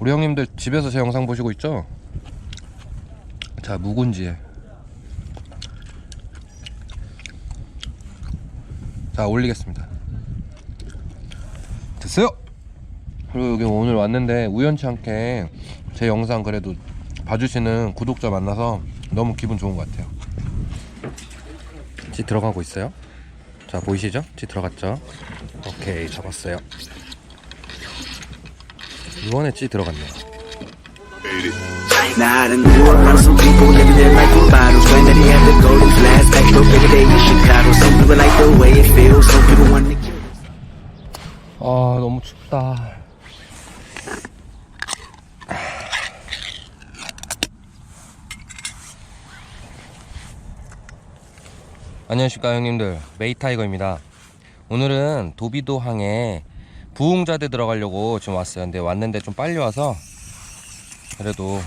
우리 형님들 집에서 제 영상 보시고 있죠? 자 묵은지에 자 올리겠습니다 됐어요 그리고 여기 오늘 왔는데 우연치 않게 제 영상 그래도 봐주시는 구독자 만나서 너무 기분 좋은 것 같아요 찌 들어가고 있어요 자 보이시죠? 찌 들어갔죠? 오케이 잡았어요 이번에 찌 들어갔네요. 아 너무 춥다 안녕하십니까 형님들 메이타이거입니다 오늘은 도비도항에 부흥자대 들어가려고 지금 왔어요 근데 왔는데 좀 빨리 와서 그래도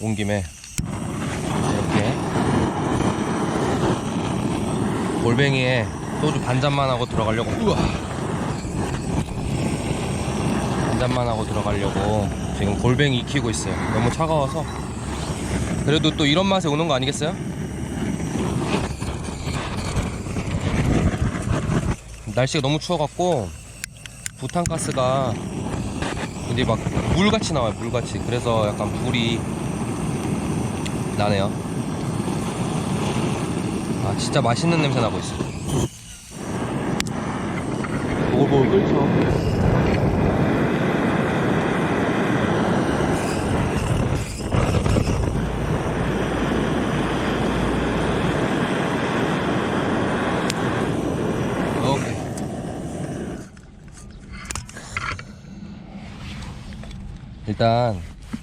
온 김에 이렇게 골뱅이에 소주 반 잔만 하고 들어가려고 우와 한 잔만 하고 들어가려고 지금 골뱅이 익히고 있어요. 너무 차가워서. 그래도 또 이런 맛에 오는 거 아니겠어요? 날씨가 너무 추워갖고 부탄가스가 근데 막 물같이 나와요. 물같이. 그래서 약간 불이 나네요. 아 진짜 맛있는 냄새 나고 있어. 보글보글 끓죠. 오케이. 일단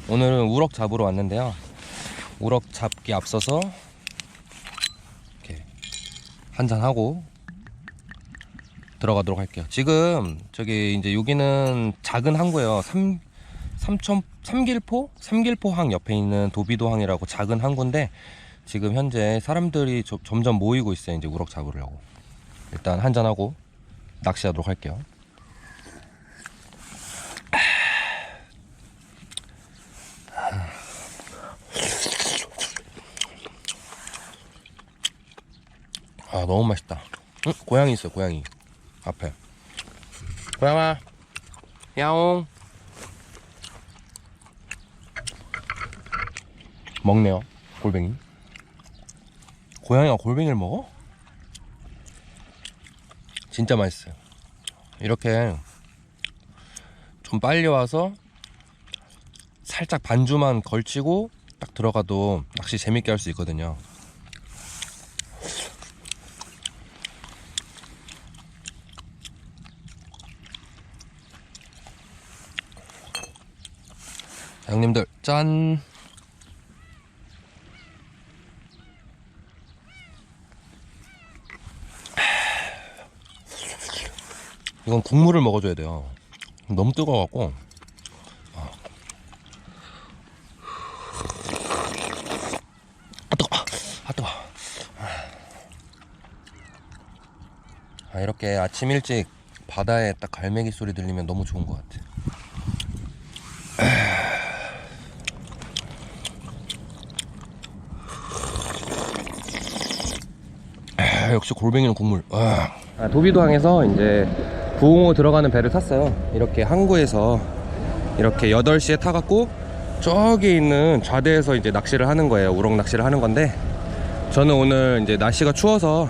오늘은 우럭 잡으러 왔는데요. 우럭 잡기 앞서서 이렇게 한잔 하고 들어가도록 할게요. 지금 저기 이제 여기는 작은 항구예요. 삼 삼천 삼길포 삼길포항 옆에 있는 도비도항이라고 작은 항구인데 지금 현재 사람들이 저- 점점 모이고 있어요. 이제 우럭 잡으려고. 일단 한잔 하고 낚시하도록 할게요. 아 너무 맛있다. 응? 고양이 있어 고양이 앞에. 고양아, 야옹. 먹네요 골뱅이. 고양이가 골뱅이를 먹어? 진짜 맛있어요. 이렇게 좀 빨리 와서 살짝 반주만 걸치고 딱 들어가도 낚시 재밌게 할 수 있거든요. 형님들 짠. 이건 국물을 먹어줘야 돼요. 너무 뜨거워갖고. 아. 아 뜨거, 아 뜨거. 아 이렇게 아침 일찍 바다에 딱 갈매기 소리 들리면 너무 좋은 것 같아. 아, 역시 골뱅이는 국물. 아. 아, 도비도항에서 이제 부흥호 들어가는 배를 탔어요. 이렇게 항구에서 이렇게 8시에 타갖고 저기 있는 좌대에서 이제 낚시를 하는 거예요. 우럭 낚시를 하는 건데 저는 오늘 이제 날씨가 추워서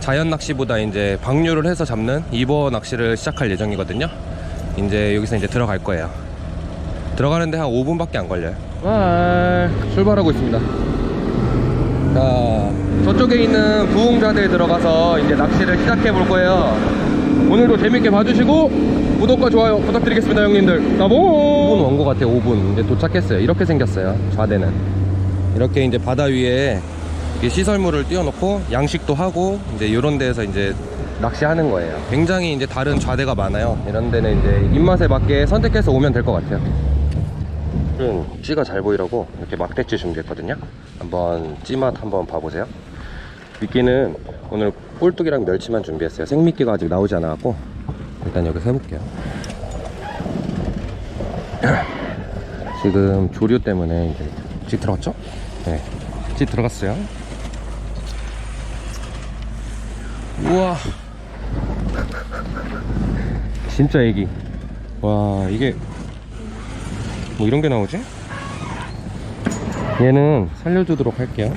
자연 낚시보다 이제 방류를 해서 잡는 이버 낚시를 시작할 예정이거든요. 이제 여기서 이제 들어갈 거예요. 들어가는데 한 5분밖에 안 걸려요. 와, 출발하고 있습니다. 자, 저쪽에 있는 부흥자대에 들어가서 이제 낚시를 시작해 볼 거예요. 오늘도 재밌게 봐주시고 구독과 좋아요 부탁드리겠습니다, 형님들. 나봉. 5분 온것 같아요. 5분. 이제 도착했어요. 이렇게 생겼어요. 좌대는. 이렇게 이제 바다 위에 시설물을 띄워놓고 양식도 하고 이제 이런 데에서 이제 낚시하는 거예요. 굉장히 이제 다른 좌대가 많아요. 이런 데는 이제 입맛에 맞게 선택해서 오면 될 것 같아요. 찌가 잘 보이라고 이렇게 막대찌 준비했거든요. 한번 찌맛 한번 봐보세요. 미끼는 오늘 꼴뚜기랑 멸치만 준비했어요. 생미끼가 아직 나오지 않아갖고 일단 여기서 해볼게요. 지금 조류 때문에 이제 찌 들어갔죠? 네. 찌 들어갔어요. 우와. 진짜 애기. 와, 이게 뭐 이런 게 나오지? 얘는 살려주도록 할게요.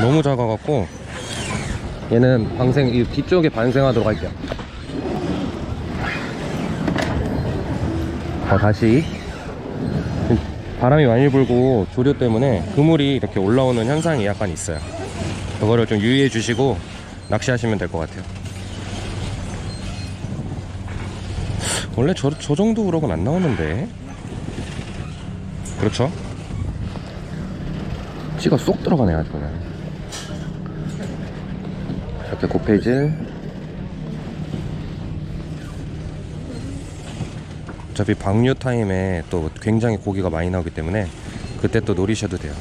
너무 작아갖고 얘는 방생 이 뒤쪽에 반생하도록 할게요. 어, 다시 바람이 많이 불고 조류 때문에 그물이 이렇게 올라오는 현상이 약간 있어요. 그거를 좀 유의해 주시고 낚시하시면 될 것 같아요. 원래 저, 저 정도 우럭은 안 나오는데. 그렇죠? 찌가 쏙 들어가네, 아주 그냥. 이렇게 고페이질. 어차피 방류 타임에 또 굉장히 고기가 많이 나오기 때문에 그때 또 노리셔도 돼요.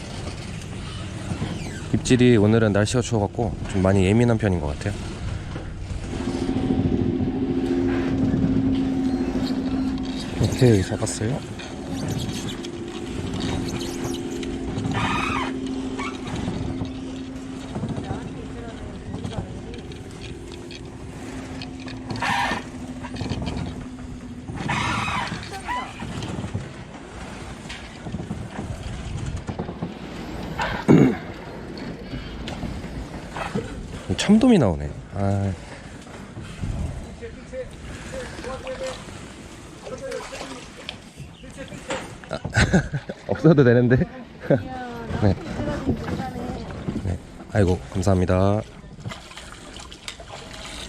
입질이 오늘은 날씨가 추워갖고 좀 많이 예민한 편인 것 같아요. 오케이 잡았어요. 참돔이 나오네. 아. 아, 없어도 되는데. 네. 네. 아이고 감사합니다.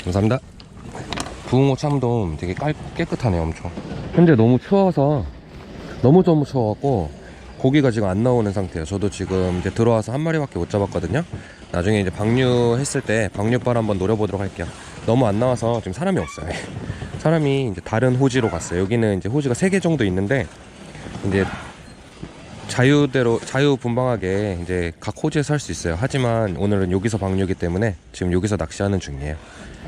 감사합니다. 부흥호 참돔 되게 깔, 깨끗하네요, 엄청. 현재 너무 추워서 너무 너무 추워갖고 고기가 지금 안 나오는 상태예요. 저도 지금 이제 들어와서 한 마리밖에 못 잡았거든요. 나중에 이제 방류했을 때 방류발 한번 노려보도록 할게요. 너무 안 나와서 지금 사람이 없어요. 사람이 이제 다른 호지로 갔어요. 여기는 이제 호지가 3개 정도 있는데 이제 자유대로 자유 분방하게 이제 각 호지에서 할 수 있어요. 하지만 오늘은 여기서 방류기 때문에 지금 여기서 낚시하는 중이에요.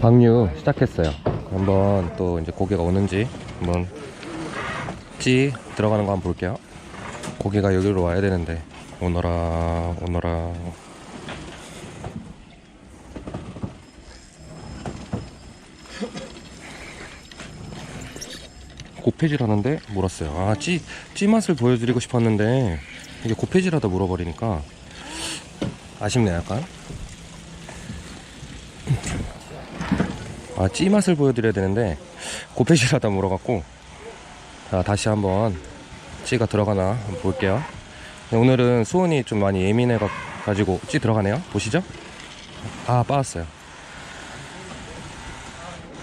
방류 시작했어요. 한번 또 이제 고기가 오는지 한번 찌 들어가는 거 한번 볼게요. 고기가 여기로 와야 되는데 오너라 오너라 고패질 하는데 물었어요. 아, 찌, 찌 맛을 보여드리고 싶었는데 이게 고패질 하다 물어버리니까 아쉽네 약간. 아, 찌 맛을 보여드려야 되는데 고패질 하다 물어갖고 자 다시 한번 찌가 들어가나 볼게요. 네, 오늘은 수온이 좀 많이 예민해 가지고 찌 들어가네요. 보시죠. 아 빠졌어요.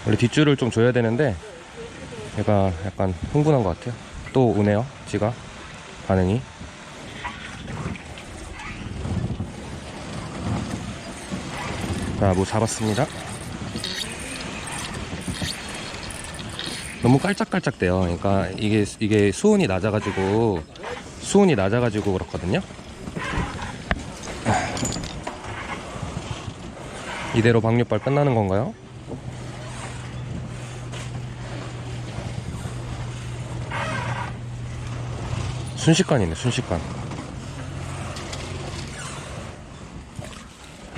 원래 뒷줄을 좀 줘야 되는데 얘가 약간 흥분한 것 같아요. 또 오네요, 찌가 반응이. 자, 뭐 잡았습니다. 너무 깔짝깔짝대요. 그러니까 이게 이게 수온이 낮아가지고 수온이 낮아가지고 그렇거든요. 이대로 방류발 끝나는 건가요? 순식간이네 순식간.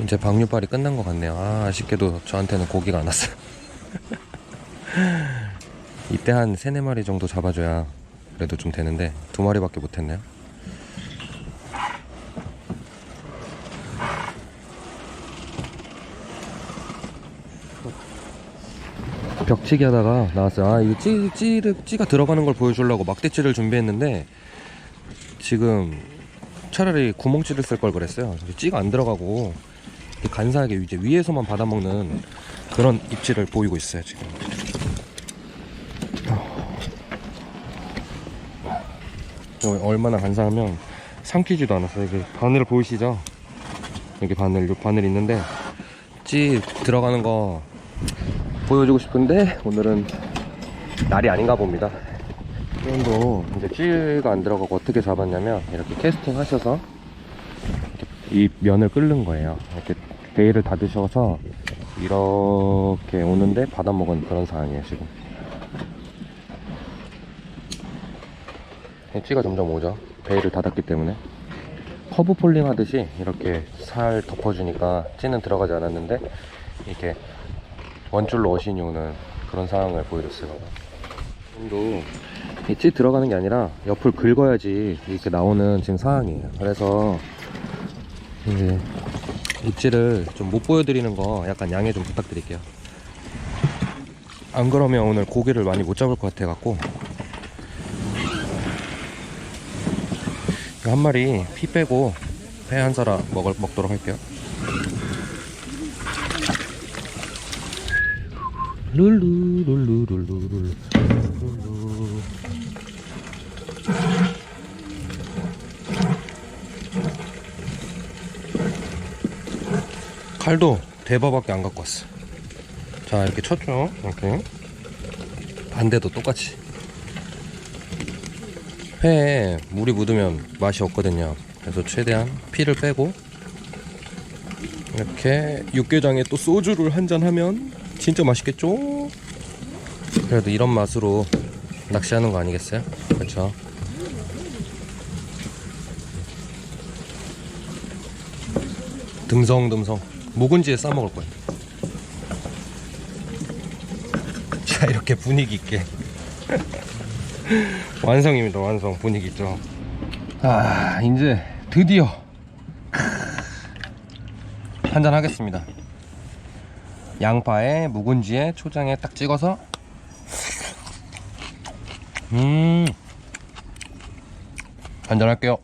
이제 방류발이 끝난 것 같네요. 아 아쉽게도 저한테는 고기가 안 왔어요. 이때 한 세네 마리 정도 잡아줘야 그래도 좀 되는데 두 마리밖에 못했네요. 벽치기 하다가 나왔어요. 아 이거 찌, 찌를, 찌가 들어가는 걸 보여주려고 막대찌를 준비했는데 지금 차라리 구멍찌를 쓸 걸 그랬어요. 찌가 안 들어가고 간사하게 이제 위에서만 받아먹는 그런 입질을 보이고 있어요 지금. 이거 얼마나 간사하면 삼키지도 않았어요. 이게 바늘 보이시죠? 여기 바늘, 요 바늘 있는데 찌 들어가는 거 보여주고 싶은데 오늘은 날이 아닌가 봅니다. 수온도 이제 찌가 안 들어가고 어떻게 잡았냐면 이렇게 캐스팅 하셔서 이 면을 끓는 거예요. 이렇게 베일을 닫으셔서 이렇게 오는데 받아먹은 그런 상황이에요 지금. 찌가 점점 오죠 베일을 닫았기 때문에 커브 폴링 하듯이 이렇게 살 덮어주니까 찌는 들어가지 않았는데 이렇게 원줄로 어신이 오는 그런 상황을 보여줬어요 도이 찌 들어가는 게 아니라 옆을 긁어야지 이렇게 나오는 지금 상황이에요. 그래서 이제 입질을 좀 못 보여드리는 거 약간 양해 좀 부탁드릴게요. 안 그러면 오늘 고기를 많이 못 잡을 것 같아 갖고. 한 마리 피 빼고 회 한 사라 먹을, 먹도록 할게요. 룰루 룰루 룰루 룰루 룰루 칼도 대바밖에 안 갖고 왔어. 자 이렇게 쳤죠? 이렇게. 반대도 똑같이. 회에 물이 묻으면 맛이 없거든요. 그래서 최대한 피를 빼고 이렇게 육개장에 또 소주를 한 잔 하면 진짜 맛있겠죠? 그래도 이런 맛으로 낚시하는 거 아니겠어요? 그렇죠? 듬성듬성 묵은지에 싸 먹을 거예요. 자 이렇게 분위기 있게. 완성입니다 완성. 분위기 있죠. 아 이제 드디어 한잔 하겠습니다. 양파에 묵은지에 초장에 딱 찍어서. 음. 한잔 할게요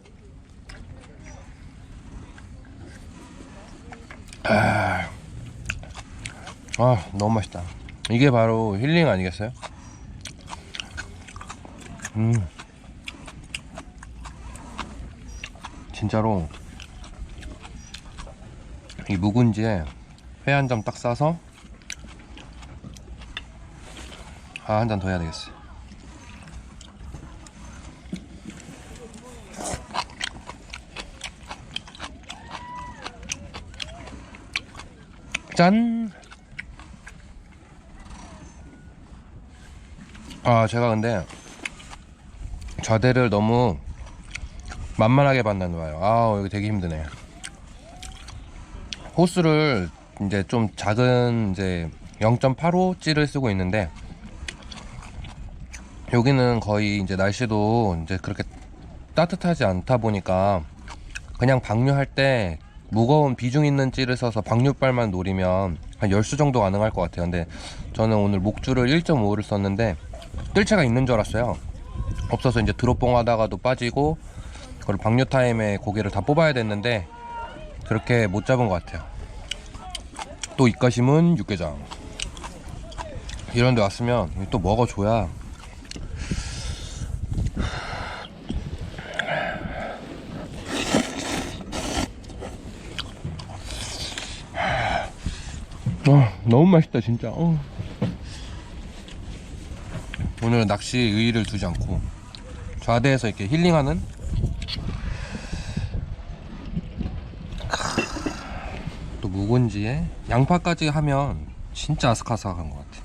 아, 아 너무 맛있다 이게 바로 힐링 아니겠어요? 음. 진짜로 이 묵은지에 회 한 점 딱 싸서 아 한 잔 더 해야 되겠어. 짠. 아 제가 근데 좌대를 너무 만만하게 봤나 봐요. 아 여기 되게 힘드네. 호수를 이제 좀 작은 이제 0.85 찌를 쓰고 있는데 여기는 거의 이제 날씨도 이제 그렇게 따뜻하지 않다 보니까 그냥 방류할 때 무거운 비중 있는 찌를 써서 방류발만 노리면 한 10수 정도 가능할 것 같아요. 근데 저는 오늘 목줄을 1.5를 썼는데 뜰채가 있는 줄 알았어요. 없어서 이제 드롭봉 하다가도 빠지고 그걸 방류 타임에 고기를 다 뽑아야 됐는데 그렇게 못 잡은 것 같아요. 또 입가심은 육개장. 이런 데 왔으면 또 먹어줘야 아, 너무 맛있다 진짜 어. 오늘 낚시 의의를 두지 않고 좌대에서 이렇게 힐링하는 또 묵은지에 양파까지 하면 진짜 아삭아삭한 것 같아.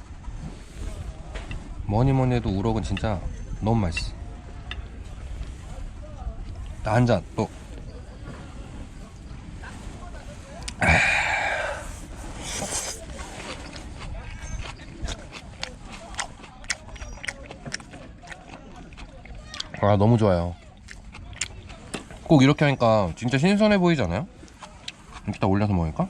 뭐니 뭐니 해도 우럭은 진짜 너무 맛있어. 한잔 또. 아 너무 좋아요. 꼭 이렇게 하니까 진짜 신선해 보이지 않아요? 이렇게 딱 올려서 먹으니까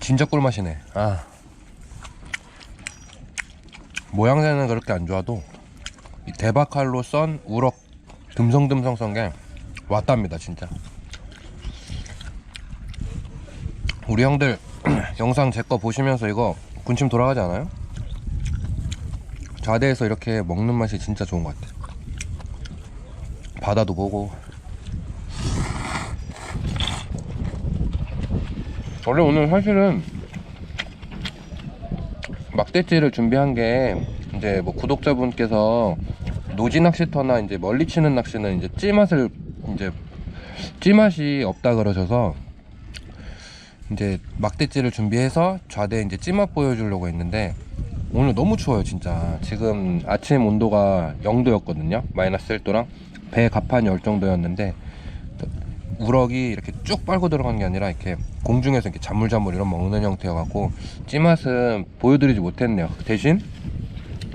진짜 꿀맛이네 아 모양새는 그렇게 안 좋아도 이 대박칼로 썬 우럭 듬성듬성 썬 게 왔답니다 진짜 우리 형들 영상 제 거 보시면서 이거 군침 돌아가지 않아요? 좌대에서 이렇게 먹는 맛이 진짜 좋은 것 같아. 바다도 보고. 원래 오늘 사실은 막대찌를 준비한 게 이제 뭐 구독자분께서 노지 낚시터나 이제 멀리 치는 낚시는 이제 찌맛을 이제 찌맛이 없다 그러셔서 이제 막대찌를 준비해서 좌대 이제 찌맛 보여주려고 했는데 오늘 너무 추워요 진짜. 지금 아침 온도가 0도였거든요. 마이너스 1도랑 배 가판이 얼 정도였는데 우럭이 이렇게 쭉 빨고 들어간 게 아니라 이렇게 공중에서 이렇게 자물자물 이런 먹는 형태여갖고 찌맛은 보여드리지 못했네요. 대신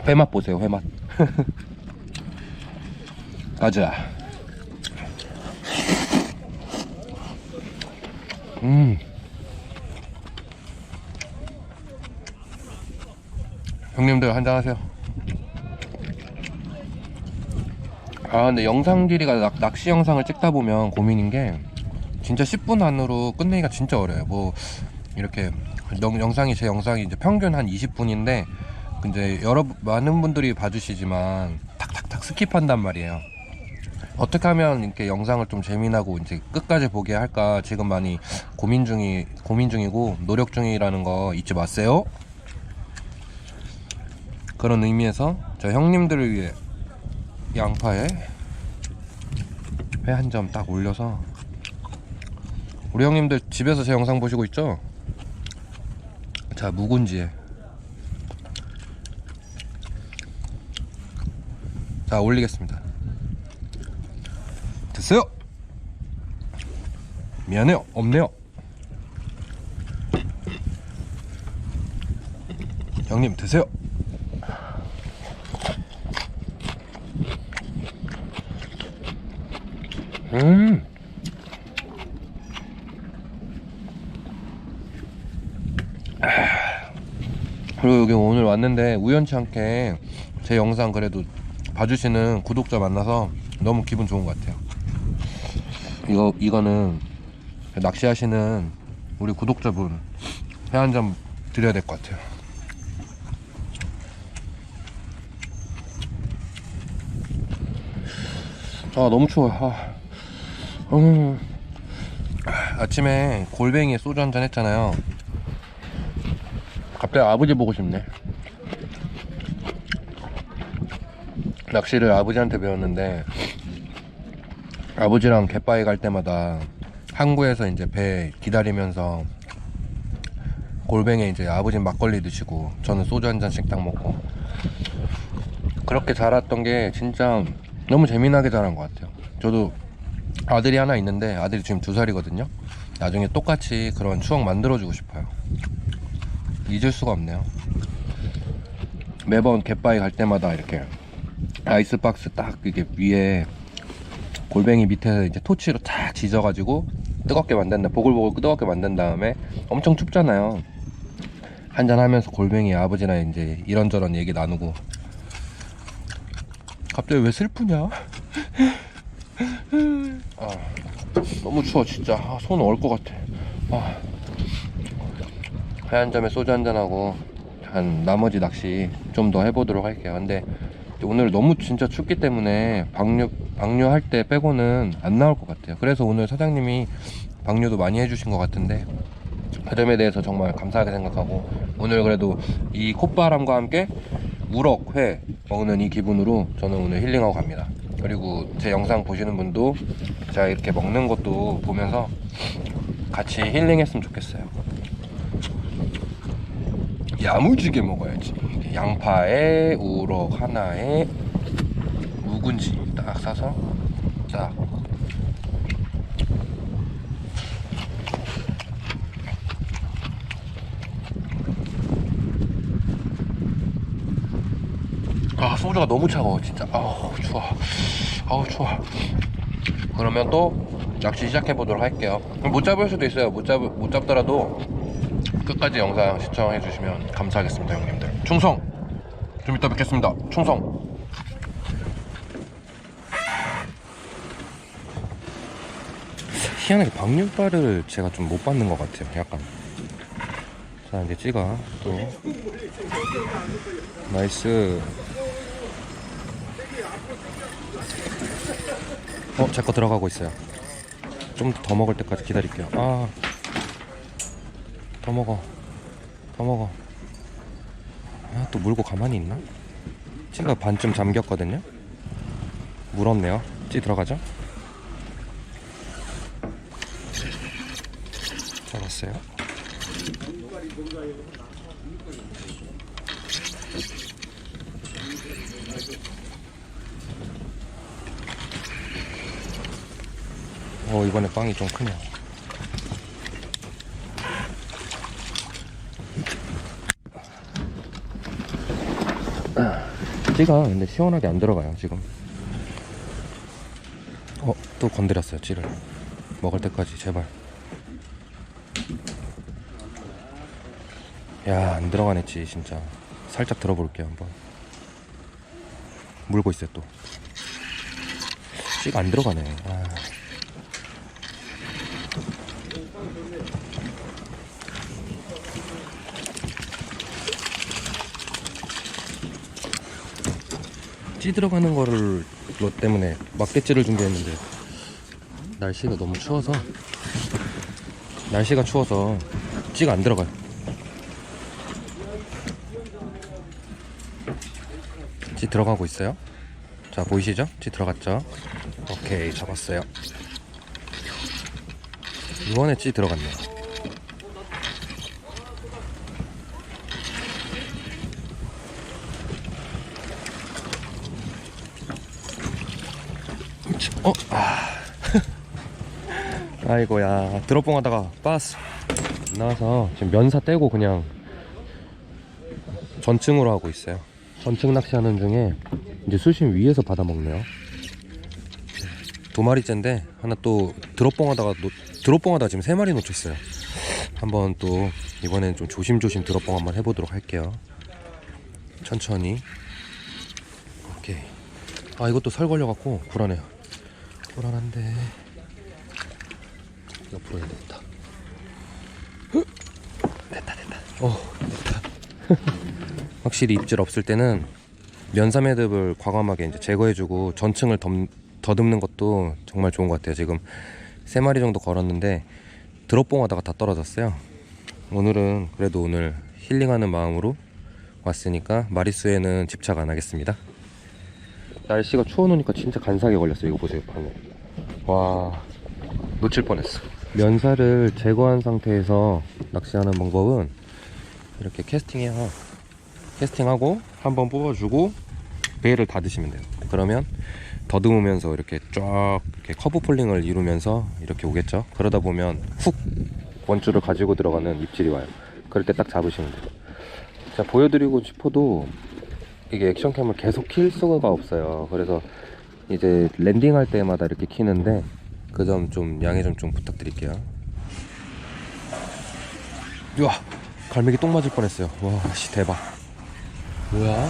회맛 보세요 회맛. 가자. 음 형님들 한잔 하세요. 아 근데 영상 길이가 낚, 낚시 영상을 찍다 보면 고민인 게 진짜 10분 안으로 끝내기가 진짜 어려워요. 뭐 이렇게 영, 영상이 제 영상이 이제 평균 한 20분인데 근데 여러 많은 분들이 봐주시지만 탁탁탁 스킵한단 말이에요. 어떻게 하면 이렇게 영상을 좀 재미나고 이제 끝까지 보게 할까 지금 많이 고민 중이 고민 중이고 노력 중이라는 거 잊지 마세요. 그런 의미에서 저 형님들을 위해 양파에 회 한 점 딱 올려서 우리 형님들 집에서 제 영상 보시고 있죠? 자 묵은지에 자 올리겠습니다. 됐어요. 미안해요. 없네요. 형님 드세요. 음. 그리고 여기 오늘 왔는데 우연치 않게 제 영상 그래도 봐주시는 구독자 만나서 너무 기분 좋은 것 같아요. 이거 이거는 낚시하시는 우리 구독자분 회 한 잔 드려야 될 것 같아요. 아 너무 추워. 아, 음. 아침에 골뱅이에 소주 한 잔 했잖아요. 갑자기 아버지 보고 싶네. 낚시를 아버지한테 배웠는데 아버지랑 갯바위 갈 때마다 항구에서 이제 배 기다리면서 골뱅이 이제 아버지 막걸리 드시고 저는 소주 한 잔씩 딱 먹고 그렇게 자랐던 게 진짜 너무 재미나게 자란 것 같아요. 저도 아들이 하나 있는데 아들이 지금 두 살이거든요. 나중에 똑같이 그런 추억 만들어주고 싶어요. 잊을 수가 없네요. 매번 갯바위 갈 때마다 이렇게 아이스박스 딱 이게 위에 골뱅이 밑에 이제 토치로 탁 지져가지고 뜨겁게 만든다 보글보글 뜨겁게 만든 다음에 엄청 춥잖아요 한잔 하면서 골뱅이 아버지랑 이제 이런저런 얘기 나누고 갑자기 왜 슬프냐 아, 너무 추워 진짜. 아, 손 얼 것 같아. 아, 회한 점에 소주 한 잔하고 한 나머지 낚시 좀 더 해보도록 할게요. 근데 오늘 너무 진짜 춥기 때문에 방류 방류할 때 빼고는 안 나올 것 같아요. 그래서 오늘 사장님이 방류도 많이 해주신 것 같은데 그 점에 대해서 정말 감사하게 생각하고 오늘 그래도 이 콧바람과 함께 우럭 회 먹는 이 기분으로 저는 오늘 힐링하고 갑니다. 그리고 제 영상 보시는 분도 제가 이렇게 먹는 것도 보면서 같이 힐링했으면 좋겠어요. 야무지게 먹어야지. 양파에 우럭 하나에 묵은지 딱 싸서 딱 아 소주가 너무 차가워 진짜. 아우 추워. 아우 추워. 그러면 또 낚시 시작해 보도록 할게요. 못 잡을 수도 있어요. 못, 잡, 못 잡더라도 끝까지 영상 시청해 주시면 감사하겠습니다 형님들. 충성! 좀 이따 뵙겠습니다. 충성! 희한하게 방류발을 제가 좀 못 받는 것 같아요 약간. 자 이제 찍어. 또. 나이스 어 제 거 들어가고 있어요. 좀 더 먹을 때까지 기다릴게요. 아 더 먹어. 더 먹어. 아 또 물고 가만히 있나? 찌가 반쯤 잠겼거든요. 물었네요. 찌 들어가죠? 잡았어요 어 이번에 빵이 좀 크네요. 찌가 근데 시원하게 안 들어가요 지금. 어 또 건드렸어요 찌를. 먹을 때까지 제발. 야 안 들어가네 찌 진짜. 살짝 들어볼게요 한번. 물고 있어요 또. 찌가 안 들어가네. 아. 찌 들어가는 거를 로 때문에 막대찌를 준비했는데 날씨가 너무 추워서 날씨가 추워서 찌가 안 들어가요. 찌 들어가고 있어요. 자 보이시죠? 찌 들어갔죠? 오케이 잡았어요. 이번에 찌 들어갔네요. 어? 아. 아이고야. 드롭봉 하다가 빠았어 나와서 지금 면사 떼고 그냥 전층으로 하고 있어요. 전층 낚시하는 중에 이제 수심 위에서 받아 먹네요. 두 마리째인데 하나 또 드롭봉 하다가 놓, 드롭봉 하다가 지금 세 마리 놓쳤어요. 한번 또 이번엔 좀 조심조심 드롭봉 한번 해보도록 할게요. 천천히. 오케이. 아 이것도 살 걸려갖고 불안해요 불안한데. 옆으로 해야 되겠다. 흑! 됐다 됐다. 어 됐다. 확실히 입질 없을 때는 면사매듭을 과감하게 이제 제거해주고 전층을 덤, 더듬는 것도 정말 좋은 것 같아요. 지금 세 마리 정도 걸었는데 드롭봉 하다가 다 떨어졌어요. 오늘은 그래도 오늘 힐링하는 마음으로 왔으니까 마리수에는 집착 안 하겠습니다 날씨가 추워놓으니까 진짜 간사하게 걸렸어요. 이거 보세요, 방에. 와, 놓칠 뻔했어. 면사를 제거한 상태에서 낚시하는 방법은 이렇게 캐스팅해요. 캐스팅하고 한번 뽑아주고 베일을 닫으시면 돼요. 그러면 더듬으면서 이렇게 쫙 이렇게 커브 폴링을 이루면서 이렇게 오겠죠. 그러다 보면 훅 원줄을 가지고 들어가는 입질이 와요. 그럴 때 딱 잡으시면 돼요. 자, 보여드리고 싶어도 이게 액션캠을 계속 킬 수가 없어요. 그래서 이제 랜딩할 때마다 이렇게 키는데 그 점 좀 양해 좀, 좀 부탁드릴게요. 우와 갈매기 똥 맞을 뻔했어요. 와, 씨 대박. 뭐야?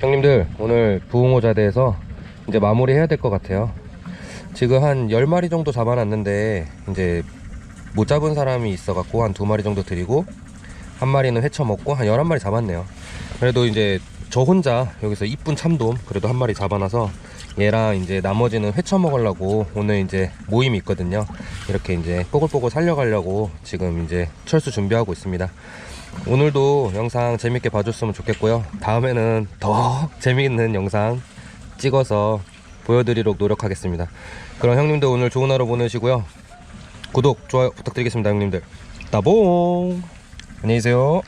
형님들 오늘 부흥호 자대에서 이제 마무리 해야 될 것 같아요. 지금 한 10마리 정도 잡아놨는데 이제 못 잡은 사람이 있어갖고 한 두 마리 정도 드리고 한 마리는 회쳐 먹고 한 11마리 잡았네요. 그래도 이제 저 혼자 여기서 이쁜 참돔 그래도 한 마리 잡아놔서 얘랑 이제 나머지는 회쳐 먹으려고 오늘 이제 모임이 있거든요. 이렇게 이제 뽀글뽀글 살려가려고 지금 이제 철수 준비하고 있습니다. 오늘도 영상 재밌게 봐줬으면 좋겠고요. 다음에는 더 재미있는 영상 찍어서 보여드리도록 노력하겠습니다. 그럼 형님들 오늘 좋은 하루 보내시고요. 구독, 좋아요 부탁드리겠습니다, 형님들. 따봉! 안녕히 계세요.